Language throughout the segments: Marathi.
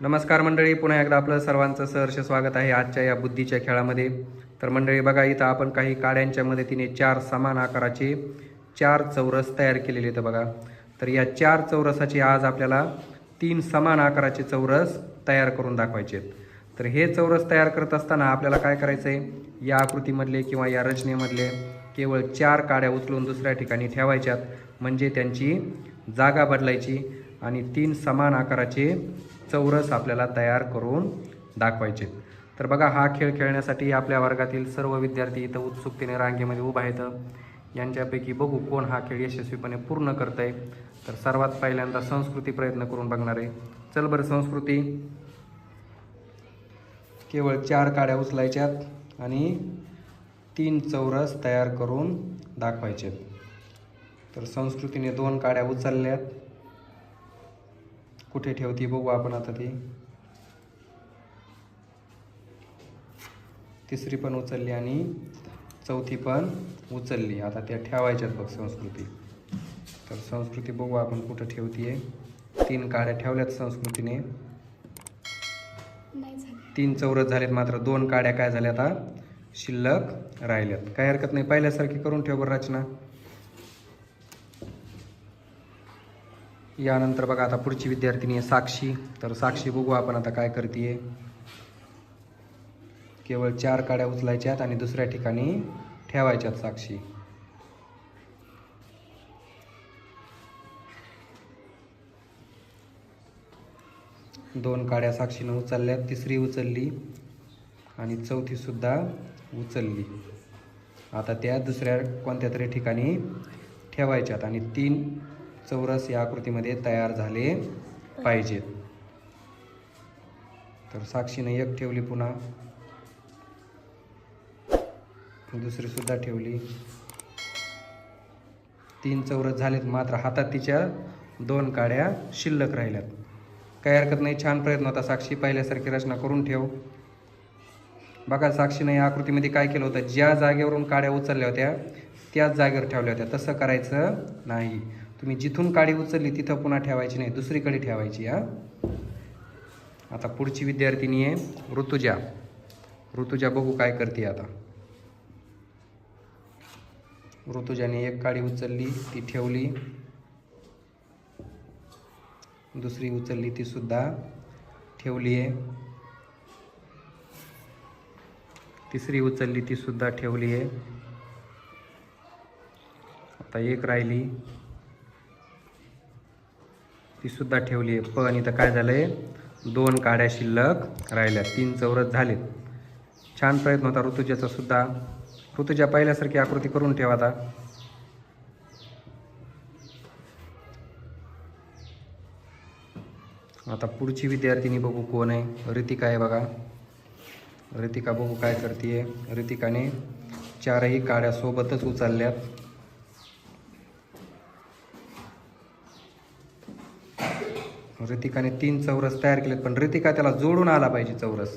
नमस्कार मंडळी पुन्हा एकदा आपलं सर्वांचं सहर्ष स्वागत आहे आजच्या या बुद्धीच्या खेळामध्ये. तर मंडळी बघा इथं आपण काही काड्यांच्या मदतीने चार समान आकाराचे चार चौरस तयार केलेले आहेत बघा. तर या चार चौरसाचे आज आपल्याला तीन समान आकाराचे चौरस तयार करून दाखवायचे आहेत. तर हे चौरस तयार करत असताना आपल्याला काय करायचं आहे या आकृतीमधले किंवा या रचनेमधले केवळ चार काड्या उचलून दुसऱ्या ठिकाणी ठेवायच्यात. म्हणजे त्यांची जागा बदलायची आणि तीन समान आकाराचे चौरस आपल्याला तयार करून दाखवायचे. तर बघा हा खेळ खेळण्यासाठी आपल्या वर्गातील सर्व विद्यार्थी इथं उत्सुकतेने रांगेमध्ये उभा आहेत. यांच्यापैकी बघू कोण हा खेळ यशस्वीपणे पूर्ण करत आहे तर सर्वात पहिल्यांदा संस्कृती प्रयत्न करून बघणार आहे. चल बरं संस्कृती. केवळ चार काड्या उचलायच्यात आणि तीन चौरस तयार करून दाखवायचे. तर संस्कृतीने दोन काड्या उचलल्यात. कुठे ठेवती बघू आपण आता ती. तिसरी पण उचलली आणि चौथी पण उचलली. आता त्या ठेवायच्यात बघ संस्कृती. तर संस्कृती बघू आपण कुठं ठेवतीये. तीन काड्या ठेवल्यात संस्कृतीने. तीन चौरस झालेत मात्र दोन काड्या काय झाल्या आता शिल्लक राहिल्यात. काही हरकत नाही. पहिल्यासारखी करून ठेव बरं रचना. यानंतर बघा आता पुढची विद्यार्थिनी आहे साक्षी. तर साक्षी बघू आपण आता काय करते केवळ चार काड्या उचलायच्यात आणि दुसऱ्या ठिकाणी ठेवायच्यात साक्षी. दोन काड्या साक्षीनं उचलल्या तिसरी उचलली आणि चौथी सुद्धा उचलली. आता त्या दुसऱ्या कोणत्या तरी ठिकाणी ठेवायच्यात आणि तीन चौरस या आकृतीमध्ये तयार झाले पाहिजेत तर साक्षीनं एक ठेवली पुन्हा. दुसरी सुद्धा ठेवली. तीन चौरस झालेत मात्र हातात तिच्या दोन काड्या शिल्लक राहिल्यात. काही हरकत नाही छान प्रयत्न होता साक्षी. पाहिल्यासारखी रचना करून ठेव. बघा साक्षीनं या आकृतीमध्ये काय केलं होतं? ज्या जागेवरून काड्या उचलल्या होत्या त्याच जागेवर ठेवल्या होत्या. तसं करायचं नाही. तुम्ही जिथून काडी उचलली तिथं पुन्हा ठेवायची नाही दुसरीकडे ठेवायची हा? आता पुढची विद्यार्थिनी आहे ऋतुजा. ऋतुजा बघू काय करते आता. ऋतुजाने एक काडी उचलली ती ठेवली. दुसरी उचलली ती सुद्धा ठेवली आहे तिसरी उचलली ती सुद्धा ठेवली आहे आता एक राहिली. ती सुद्धा ठेवली आहे. पण इथं काय झालंय? दोन काड्या शिल्लक राहिल्या. तीन चौरस झालेत. छान प्रयत्न होता ऋतुजाचा सुद्धा. ऋतुजा पहिल्यासारखी आकृती करून ठेवा आता. आता पुढची विद्यार्थिनी बघू कोण आहे. रितिका आहे बघा. रितिका बघू काय करते रितिकाने चारही काड्या सोबतच उचलल्यात. रितिकाने तीन चौरस तयार केलेत पण रितिका त्याला जोडून आला पाहिजे चौरस.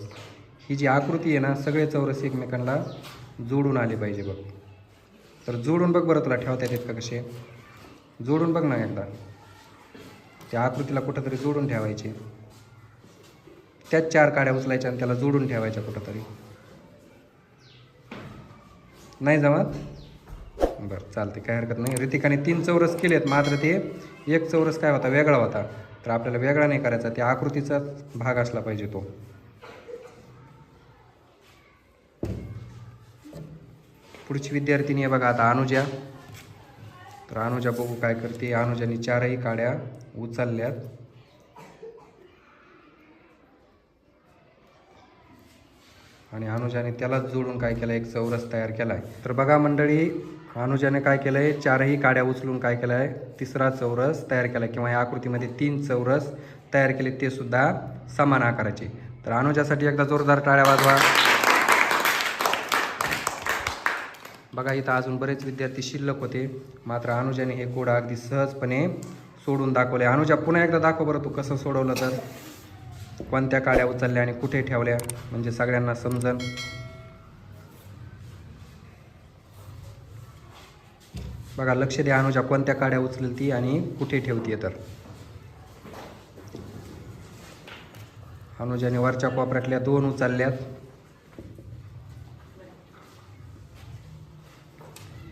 ही जी आकृती आहे ना सगळे चौरस एकमेकांना जोडून आले पाहिजे बघ. तर जोडून बघ बरं तुला ठेवता येतात का कसे? जोडून बघ ना एकदा. त्या आकृतीला कुठंतरी जोडून ठेवायचे. त्याच चार काड्या उचलायच्या आणि त्याला जोडून ठेवायच्या कुठंतरी. नाही जमत? बरं चालते काय हरकत नाही. ऋतिकाने तीन चौरस केलेत मात्र ते एक चौरस काय होता वेगळा होता. तर आपल्याला वेगळा नाही करायचा त्या आकृतीचाच भाग असला पाहिजे तो. पुढची विद्यार्थिनी आहे बघा आता अनुजा. तर अनुजा बघू काय करते. अनुजाने चारही काड्या उचलल्यात. आणि अनुजाने त्यालाच जोडून काय केलं एक चौरस तयार केलाय. तर बघा मंडळी अनुजाने काय केलंय? चारही काड्या उचलून काय केलंय? तिसरा चौरस तयार केलाय किंवा या आकृतीमध्ये तीन चौरस तयार केले ते सुद्धा समान आकाराचे. तर अनुजासाठी एकदा जोरदार टाळ्या वाजवा. बघा इथं अजून बरेच विद्यार्थी शिल्लक होते. मात्र अनुजाने हे कोड अगदी सहजपणे सोडून दाखवले. अनुजा पुन्हा एकदा दाखव बरं तू कसं सोडवलं तर. कोणत्या काड्या उचलल्या आणि कुठे ठेवल्या? म्हणजे सगळ्यांना समजन. बघा लक्ष द्या अनुजा कोणत्या काड्या उचलेल ती आणि कुठे ठेवतीये तर. अनुजाने वरच्या कोपऱ्यातल्या दोन उचलल्यात.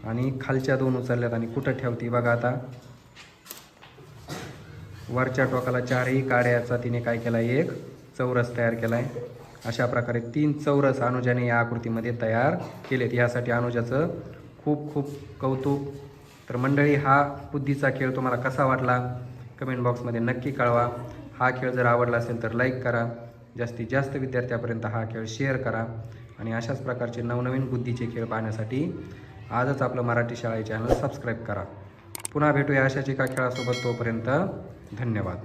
आणि खालच्या दोन उचलल्यात आणि कुठं ठेवती बघा आता. वरच्या टोकाला चारही काड्याचा तिने काय केला एक चौरस तयार केला आहे अशा प्रकारे तीन चौरस अनुजाने या आकृतीमध्ये तयार केलेत. यासाठी अनुजाचं खूप खूप कौतुक तर मंडळी हा बुद्धीचा खेळ तुम्हाला कसा वाटला? कमेंट बॉक्समध्ये नक्की कळवा. हा खेळ जर आवडला असेल तर लाईक करा. जास्तीत जास्त विद्यार्थ्यापर्यंत हा खेळ शेअर करा. आणि अशाच प्रकारचे नवनवीन बुद्धीचे खेळ पाहण्यासाठी आजच आपलं मराठी शाळा चॅनल सबस्क्राईब करा. पुन्हा भेटूया अशाच एका खेळासोबत तोपर्यंत धन्यवाद.